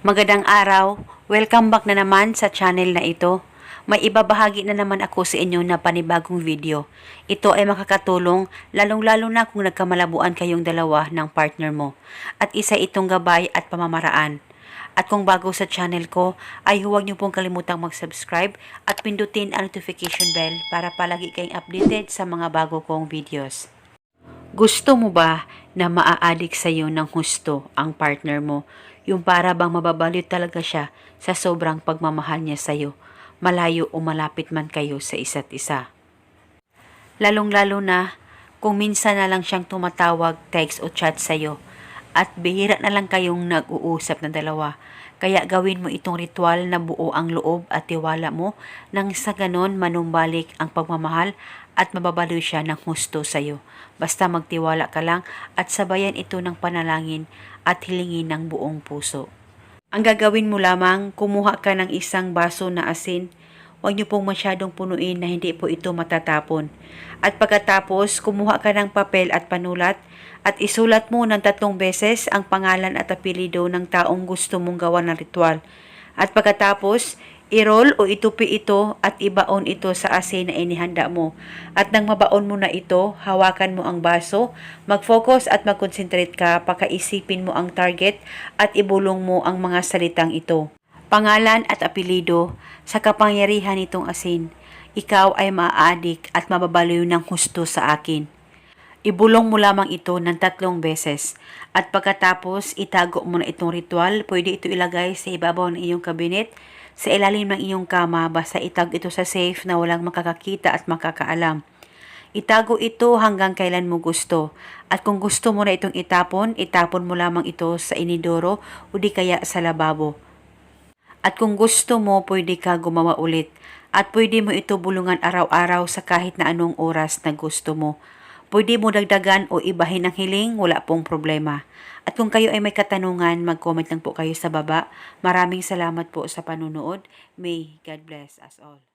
Magandang araw. Welcome back na naman sa channel na ito. May ibabahagi na naman ako sa inyo na panibagong video. Ito ay makakatulong lalong-lalo na kung nagkamalabuan kayong dalawa ng partner mo. At isa itong gabay at pamamaraan. At kung bago sa channel ko, ay huwag niyo pong kalimutang mag-subscribe at pindutin ang notification bell para palagi kayong updated sa mga bago kong videos. Gusto mo ba na maaadik sa iyo ng husto ang partner mo? Yung para bang mababaliw talaga siya sa sobrang pagmamahal niya sa iyo, malayo o malapit man kayo sa isa't isa. Lalong-lalo na kung minsan na lang siyang tumatawag, text o chat sa iyo at bihira na lang kayong nag-uusap na dalawa. Kaya gawin mo itong ritual na buo ang loob at tiwala mo nang sa ganon manumbalik ang pagmamahal at mababaliw siya ng husto sa iyo. Basta magtiwala ka lang at sabayan ito ng panalangin at hilingin ng buong puso. Ang gagawin mo lamang, kumuha ka ng isang baso na asin. Huwag niyo pong masyadong punuin na hindi po ito matatapon. At pagkatapos, kumuha ka ng papel at panulat at isulat mo ng tatlong beses ang pangalan at apelido ng taong gusto mong gawa ng ritual. At pagkatapos, i-roll o itupi ito at ibaon ito sa asin na inihanda mo. At nang mabaon mo na ito, hawakan mo ang baso, mag-focus at mag-concentrate ka, pakaisipin mo ang target at ibulong mo ang mga salitang ito. Pangalan at apelido sa kapangyarihan nitong asin. Ikaw ay maaadik at mababaliw ng husto sa akin. Ibulong mo lamang ito ng tatlong beses. At pagkatapos, itago mo na itong ritual. Pwede ito ilagay sa ibabaw ng iyong kabinet, sa ilalim ng iyong kama, basta itag ito sa safe na walang makakakita at makakaalam. Itago ito hanggang kailan mo gusto. At kung gusto mo na itong itapon, itapon mo lamang ito sa inidoro o di kaya sa lababo. At kung gusto mo, pwede ka gumawa ulit. At pwede mo ito bulungan araw-araw sa kahit na anong oras na gusto mo. Pwede mo dagdagan o ibahin ang hiling, wala pong problema. At kung kayo ay may katanungan, mag-comment lang po kayo sa baba. Maraming salamat po sa panunood. May God bless us all.